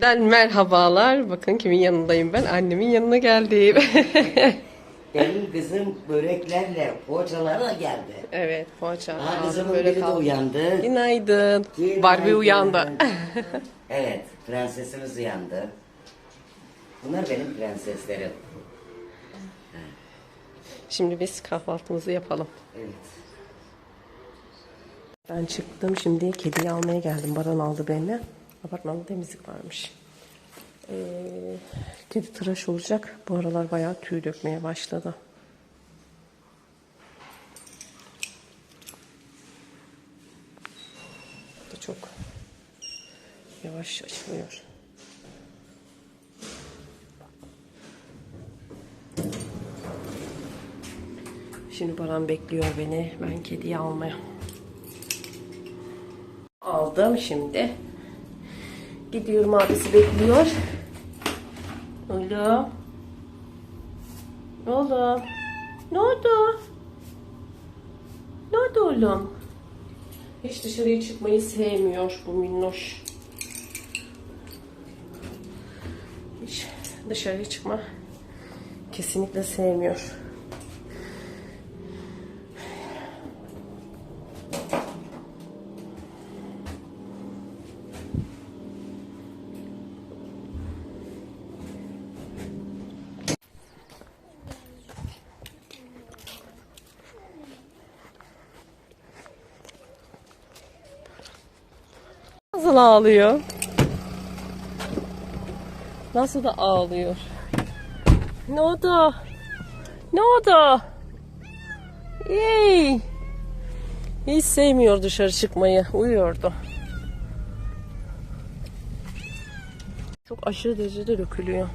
Den merhabalar. Bakın kimin yanındayım ben? Annemin yanına geldim. Benim kızım böreklerle poğaçalara geldi. evet, poğaça. Ha, kızımın böyle biri de uyandı. Günaydın. Günaydın. Barbie uyandı. evet, prensesimiz uyandı. Bunlar benim prenseslerim. Şimdi biz kahvaltımızı yapalım. Evet. Ben çıktım. Şimdi kediyi almaya geldim. Baran aldı beni. Apartmanda temizlik varmış. Ee, kedi tıraş olacak. Bu aralar bayağı tüy dökmeye başladı. Bu da çok yavaş açılıyor. Şimdi Baran bekliyor beni. Ben kediyi almaya. Aldım şimdi. Gidiyorum abisi bekliyor. Oğlum. Oğlum. Ne oldu? Ne oldu oğlum? Hiç dışarıya çıkmayı sevmiyor bu minnoş. Hiç dışarıya çıkma kesinlikle sevmiyor. Nasıl ağlıyor? Nasıl da ağlıyor? Ne oldu? Ne oldu? Yey! Hiç sevmiyor dışarı çıkmayı. Uyuyordu. Çok aşırı derecede dökülüyor.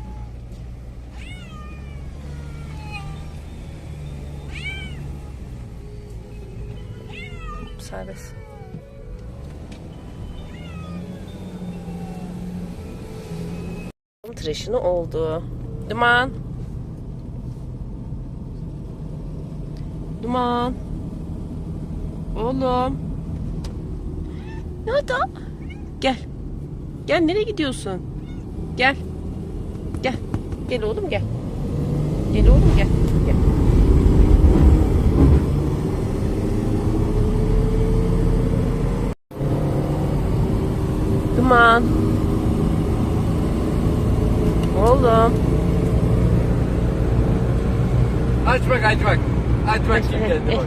Serbest. Tıraşını oldu. Duman. Duman. Oğlum. Ne oldu? Gel. Gel nereye gidiyorsun? Gel. Gel. Gel oğlum gel. Gel oğlum gel. Gel. Duman. Oğlum. Aç bak aç bak. Aç bak şimdi kendine bak.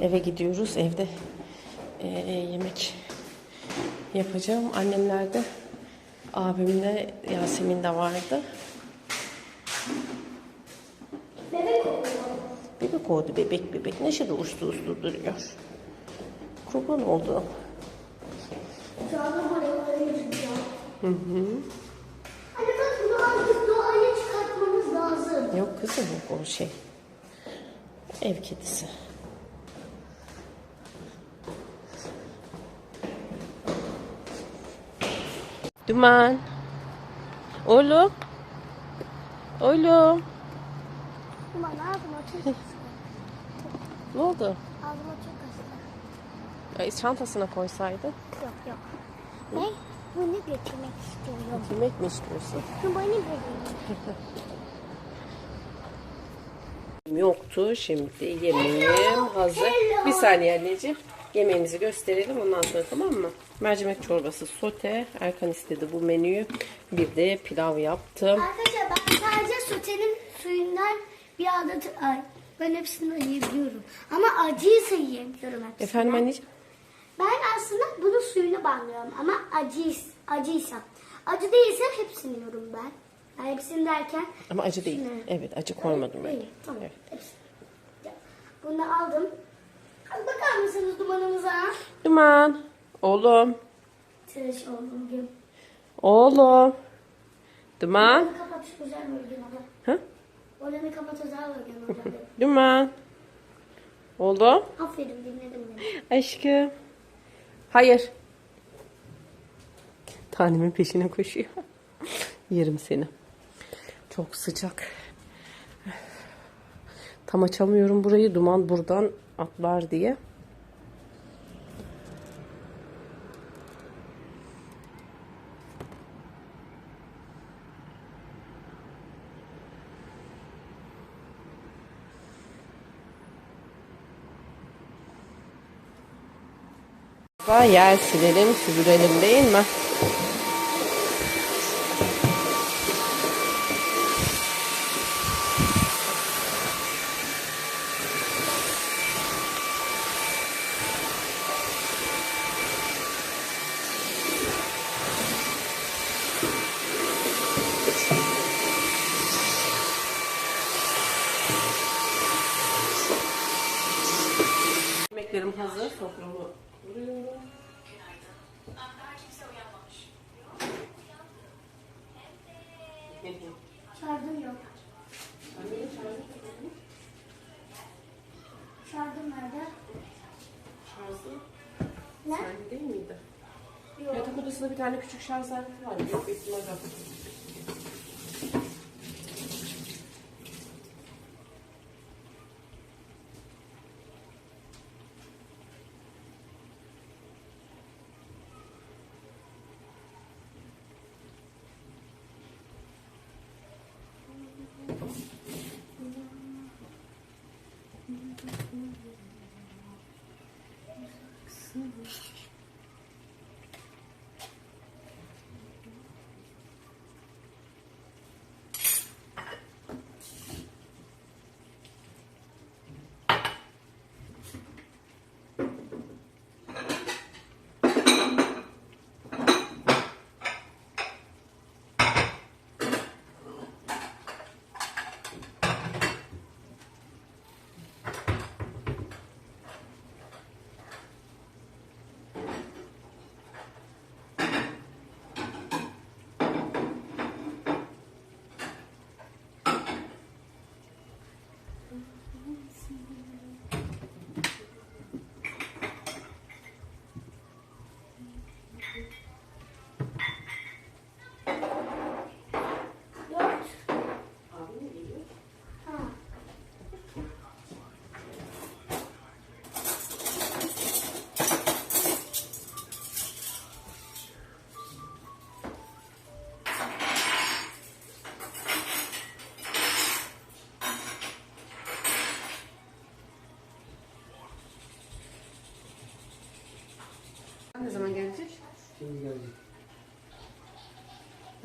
Eve gidiyoruz. Evde eee, yemek yapacağım. Annemler de abimle Yasemin de vardı. Bebek oldu bebek bebek. Neşe de uslu uslu duruyor. Kurban oldu. Anne bak bunu artık doğaya çıkartmamız lazım. Yok kızım yok o şey. Ev kedisi. Duman. Oğlum. Oğlum. Ulan ağzıma çok. Ne oldu? Ağzıma çok hasta. Ay, çantasına koysaydı. Yok yok. Ne? Bunu götürmek istiyorum. Yemek mi istiyorsun? Bu bana verin. Yoktu. Şimdi yemeğim hazır. Bir saniye anneciğim. Yemeğimizi gösterelim ondan sonra tamam mı? Mercimek çorbası sote. Erkan istedi bu menüyü. Bir de pilav yaptım. Arkadaşlar ben sadece sotenin suyundan bir adet ay. Ben hepsini yiyebiliyorum. Ama acıysa yiyemiyorum hepsini. Efendim anneciğim? Ben aslında bunun suyunu banlıyorum ama acıysa, acıysa. Acı değilse hepsini yiyorum ben. Yani hepsini derken Ama acı değil. Şimdi- Evet acı koymadım ben. İyi, tamam. Evet. Hepsini. Bunu aldım. Hadi bakar mısınız dumanımıza? Duman. Oğlum. Tıraş oldum gibi. Oğlum. Duman. Oranı kapat özel bölgen abla. Ha? Oranı kapat özel bölgen abla. Duman. Oğlum. Aferin dinledim beni. Aşkım. Hayır. Tanemin peşine koşuyor. Yerim seni. Çok sıcak. Tam açamıyorum burayı. Duman buradan atlar diye. Daha yer silelim, süpürelim değil mi? Yemeklerim hazır. Soframı kuruyorum. Şarjım yok. Şarjım nerede? Şarjı Ne? sende değil miydi? Yok. Yatak odasında bir tane küçük şarj aleti var. Yok ihtimal yok. Thank you. Yok.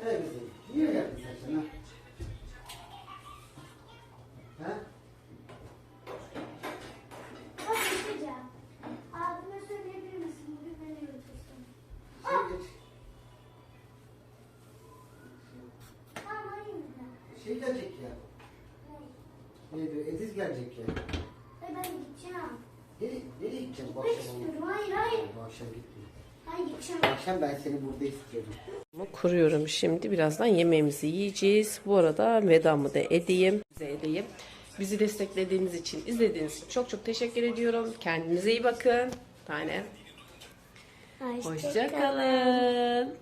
Hey kızım, niye geldin sen sana? Ha? Bak bir şey diyeceğim. Abime söyleyebilir misin? Bugün beni götürsün. Sen geç. Tamam arayayım bir de. Şey gelecek ya. Neydi? Ediz gelecek ya. Hayır ben gideceğim. Nereye, nereye gideceğim bu Gitmek akşam? istiyorum. Hayır hayır. Bu akşam gitme. Hayır gideceğim. Bu akşam ben seni burada istiyorum. Kuruyorum şimdi. Birazdan yemeğimizi yiyeceğiz. Bu arada vedamı da edeyim. Size edeyim. Bizi desteklediğiniz için, izlediğiniz için çok çok teşekkür ediyorum. Kendinize iyi bakın. Tane. Hoşça kalın.